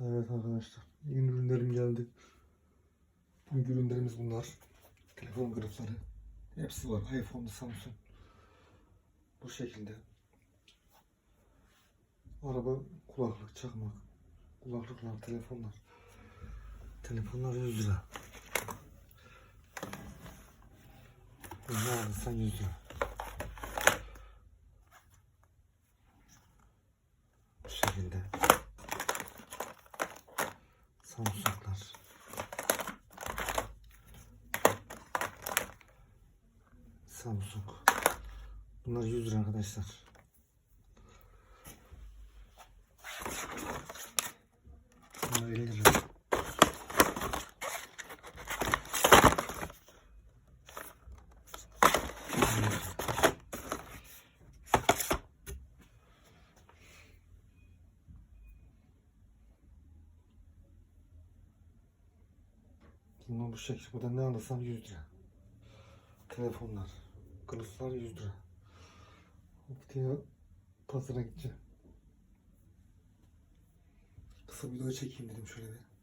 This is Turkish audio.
Evet arkadaşlar. Yeni ürünlerim geldi. Bu ürünlerimiz bunlar. Telefon kılıfları. Hepsi var. iPhone, Samsung. Bu şekilde. Araba kulaklık, çakmak. Kulaklıklar, telefonlar. Telefonlar 100 lira. Ne alırsan 100 lira. Bu şekilde. Samsunglar. Samsung. Bunlar 100 lira arkadaşlar. Bunlar 50 lira. Bunlar bu şekilde. Burada ne alırsan 100 lira. Telefonlar. Kılıflar 100 lira. Haftaya pazara gideceğim. Kısa video çekeyim dedim şöyle bir.